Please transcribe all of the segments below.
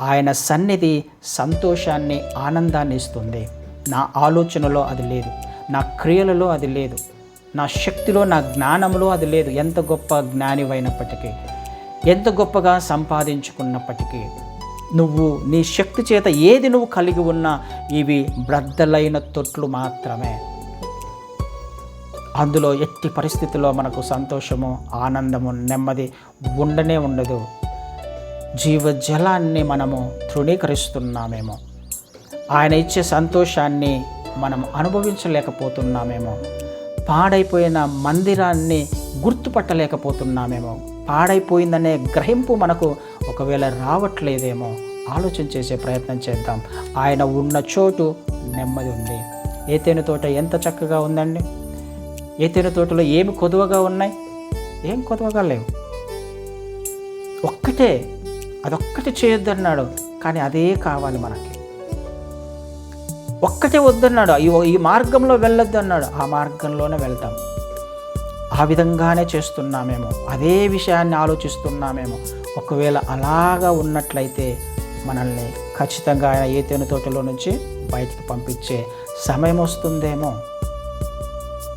ఆయన సన్నిధి సంతోషాన్ని ఆనందాన్ని ఇస్తుంది. నా ఆలోచనలో అది లేదు. నా క్రియలలో అది లేదు. నా శక్తిలో నా జ్ఞానంలో అది లేదు. ఎంత గొప్ప జ్ఞానివైనప్పటికీ ఎంత గొప్పగా సంపాదించుకున్నప్పటికీ నువ్వు నీ శక్తి చేత ఏది నువ్వు కలిగి ఉన్నా ఇవి బ్రద్దలైన తొట్లు మాత్రమే. అందులో ఎట్టి పరిస్థితుల్లో మనకు సంతోషము ఆనందము నెమ్మది ఉండనే ఉండదు. జీవజలాన్ని మనము తృణీకరిస్తున్నామేమో. ఆయన ఇచ్చే సంతోషాన్ని మనం అనుభవించలేకపోతున్నామేమో. పాడైపోయిన మందిరాన్ని గుర్తుపట్టలేకపోతున్నామేమో. పాడైపోయిందనే గ్రహింపు మనకు ఒకవేళ రావట్లేదేమో ఆలోచన చేసే ప్రయత్నం చేద్దాం. ఆయన ఉన్న చోటు నెమ్మది ఉంది. ఏతేను తోట ఎంత చక్కగా ఉందండి? ఏతేను తోటలో ఏమి కొదువగా ఉన్నాయి? ఏం కొదువగా లేవు. ఒక్కటే అదొక్కటి చేయొద్దన్నాడు కానీ అదే కావాలి మనకి. ఒక్కటే వద్దన్నాడు ఈ ఈ మార్గంలో వెళ్ళొద్దు అన్నాడు ఆ మార్గంలోనే వెళ్తాం. ఆ విధంగానే చేస్తున్నామేమో అదే విషయాన్ని ఆలోచిస్తున్నామేమో. ఒకవేళ అలాగా ఉన్నట్లయితే మనల్ని ఖచ్చితంగా ఆయన ఏ తోటలో నుంచి బయటికి పంపించే సమయం వస్తుందేమో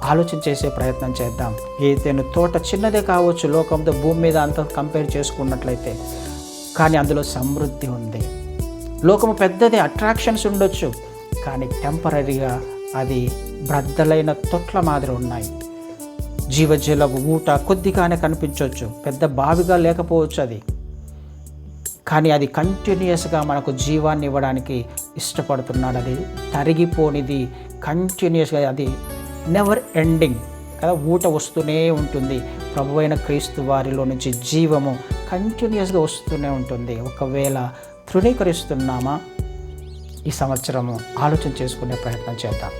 ఆలోచన చేసే ప్రయత్నం చేద్దాం. ఏదైనా తోట చిన్నదే కావచ్చు లోకంతో భూమి మీద అంత కంపేర్ చేసుకున్నట్లయితే. కానీ అందులో సమృద్ధి ఉంది. లోకము పెద్దది అట్రాక్షన్స్ ఉండొచ్చు కానీ టెంపరీగా అది బ్రద్దలైన తొట్ల మాదిరి ఉన్నాయి. జీవజల ఊట కొద్దిగానే కనిపించవచ్చు పెద్ద బావిగా లేకపోవచ్చు అది. కానీ అది కంటిన్యూస్గా మనకు జీవాన్ని ఇవ్వడానికి ఇష్టపడుతున్నాడు అది. తరిగిపోనిది కంటిన్యూస్గా అది నెవర్ ఎండింగ్ కదా ఊట వస్తూనే ఉంటుంది. ప్రభు అయిన క్రీస్తు వారిలో నుంచి జీవము కంటిన్యూస్గా వస్తూనే ఉంటుంది. ఒకవేళ తృణీకరిస్తున్నామా? ఈ సంవత్సరము ఆలోచన చేసుకునే ప్రయత్నం చేద్దాం.